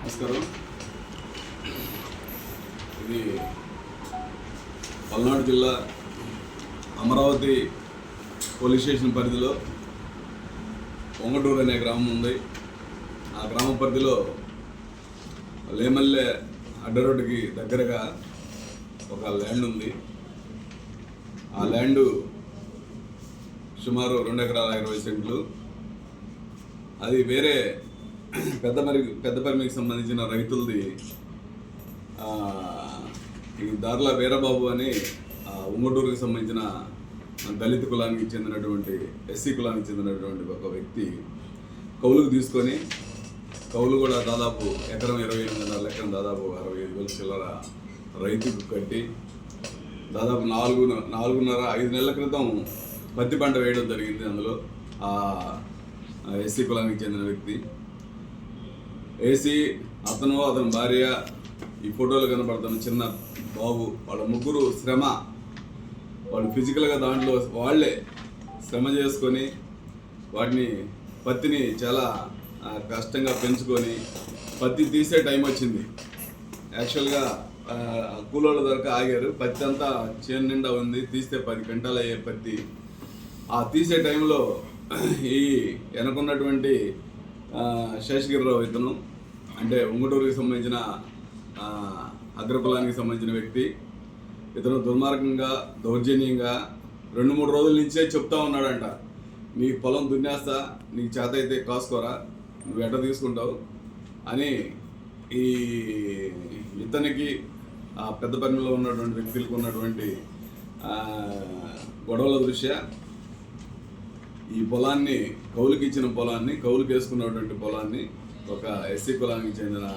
నమస్కారం. ఇది పల్నాడు జిల్లా అమరావతి పోలీస్ స్టేషన్ పరిధిలో పొంగటూరు అనే గ్రామం ఉంది. ఆ గ్రామ పరిధిలో లేమల్లె అడ్డరోడ్డుకి దగ్గరగా ఒక ల్యాండ్ ఉంది. ఆ ల్యాండు సుమారు రెండు ఎకరాల ఇరవై సెంట్లు. అది వేరే పెద్ద మరి పెద్ద పరిమికి సంబంధించిన రైతులది ఈ దార్ల వీరబాబు అని ఆ, ఉంగటూరుకి సంబంధించిన దళిత కులానికి చెందినటువంటి ఎస్సీ కులానికి చెందినటువంటి ఒక వ్యక్తి కౌలుకు తీసుకొని కౌలు కూడా దాదాపు ఎకరం ఇరవై ఎనిమిదిన్నర లెక్కన దాదాపు అరవై ఐదు వేల చిల్లర రైతుకు కట్టి దాదాపు నాలుగు నాలుగున్నర ఐదు నెలల క్రితం పత్తి పంట వేయడం జరిగింది అందులో. ఏసీ ఎస్సీ కులానికి చెందిన వ్యక్తి. ఏసీ అతను అతని భార్య ఈ ఫోటోలో కనపడుతున్న చిన్న బాబు వాళ్ళ ముగ్గురు శ్రమ. వాళ్ళు ఫిజికల్గా దాంట్లో వాళ్ళే శ్రమ చేసుకొని వాటిని పత్తిని చాలా కష్టంగా పెంచుకొని పత్తి తీసే టైం వచ్చింది. యాక్చువల్గా కూలోళ్ళ దొరక ఆగారు. పత్తి అంతా చేను నిండా ఉంది. తీస్తే పది గంటలు అయ్యే పత్తి. ఆ తీసే టైంలో ఈ వెనకున్నటువంటి శేషగిరిరావు ఇతను అంటే ఉంగటూరుకి సంబంధించిన అగ్రపలానికి సంబంధించిన వ్యక్తి. ఇతను దుర్మార్గంగా దౌర్జన్యంగా రెండు మూడు రోజుల నుంచే చెప్తా ఉన్నాడంట. నీ పొలం దున్నేస్తా నీకు చేత అయితే కాసుకోరా నువ్వు ఎట తీసుకుంటావు? అని ఈ ఇతనికి ఆ పెద్ద పనిలో ఉన్నటువంటి వ్యక్తులకు ఉన్నటువంటి గొడవల దృష్ట్యా ఈ పొలాన్ని కౌలుకి ఇచ్చిన పొలాన్ని కౌలుకి వేసుకున్నటువంటి పొలాన్ని ఒక ఎస్సీ కులానికి చెందిన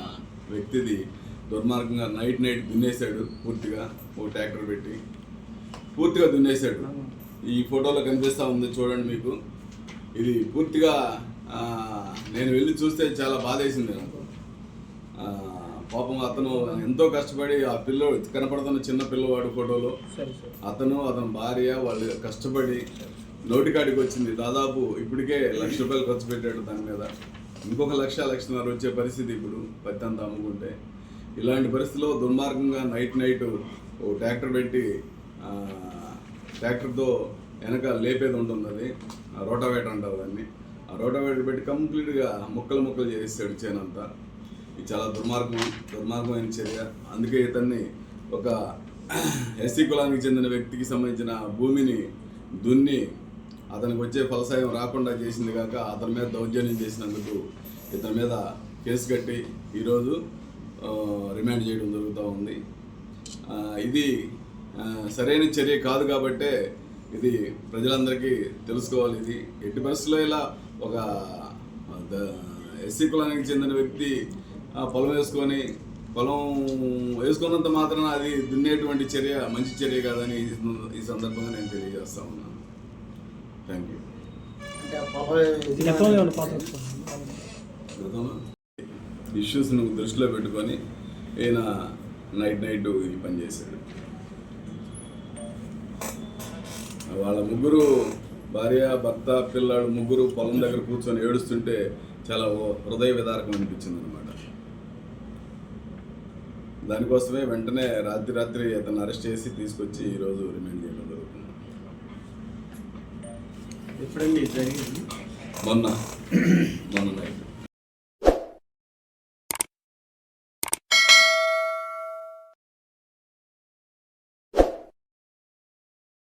వ్యక్తిది దుర్మార్గంగా నైట్ నైట్ దున్నేశాడు పూర్తిగా ఓ ట్రాక్టర్ పెట్టి. పూర్తిగా దున్నేశాడు. ఈ ఫోటోలో కనిపిస్తూ ఉంది చూడండి మీకు. ఇది పూర్తిగా నేను వెళ్ళి చూస్తే చాలా బాధేసింది నాకు. ఆ, పాపం అతను ఎంతో కష్టపడి ఆ పిల్లోడు కనపడుతున్న చిన్న పిల్లవాడు ఫోటోలో. అతను అతని భార్య వాళ్ళు కష్టపడి నోటికాడికి వచ్చింది దాదాపు ఇప్పటికే లక్ష రూపాయలు ఖర్చు పెట్టాడు దాని మీద. ఇంకొక లక్ష లక్షన్నర వచ్చే పరిస్థితి ఇప్పుడు పత్తి అంతా అమ్ముకుంటే. ఇలాంటి పరిస్థితిలో దుర్మార్గంగా నైట్ నైట్ ఓ ట్రాక్టర్ పెట్టి ట్రాక్టర్తో వెనక లేపేది ఉంటుంది అది. రోటావేటర్ అంటారు దాన్ని. ఆ రోటావేటర్ పెట్టి కంప్లీట్గా ముక్కలు ముక్కలు చేస్తాడు చేనంతా ఇది చాలా దుర్మార్గం దుర్మార్గమైన చర్య. అందుకే ఇతన్ని ఒక ఎస్సీ కులానికి చెందిన వ్యక్తికి సంబంధించిన భూమిని దున్ని అతనికి వచ్చే ఫలసాయం రాకుండా చేసింది కాక అతని మీద దౌర్జన్యం చేసినందుకు ఇతని మీద కేసు కట్టి ఈరోజు రిమాండ్ చేయడం జరుగుతూ ఉంది. ఇది సరైన చర్య కాదు కాబట్టే ఇది ప్రజలందరికీ తెలుసుకోవాలి. ఇది ఎట్టి పరిస్థితుల్లో ఇలా ఒక ఎస్సీ కులానికి చెందిన వ్యక్తి ఆ, పొలం వేసుకొని పొలం వేసుకున్నంత మాత్రాన అది దున్నేటువంటి చర్య మంచి చర్య కాదని ఈ ఈ సందర్భంగా నేను తెలియజేస్తా ఉన్నాను. థ్యాంక్ యూ ఇష్యూస్ను దృష్టిలో పెట్టుకొని ఈయన నైట్ నైట్ ఈ పని చేశాడు. వాళ్ళ ముగ్గురు భార్య భర్త పిల్లాడు ముగ్గురు పొలం దగ్గర కూర్చొని ఏడుస్తుంటే చాలా ఓ- హృదయ విదారకం అనిపించింది అనమాట దానికోసమే వెంటనే రాత్రి రాత్రి అతను అరెస్ట్ చేసి తీసుకొచ్చి ఈరోజు రిమాండ్ చేయడం ఎప్పుడండి జరిగింది? మొన్న. మొన్న నైట్.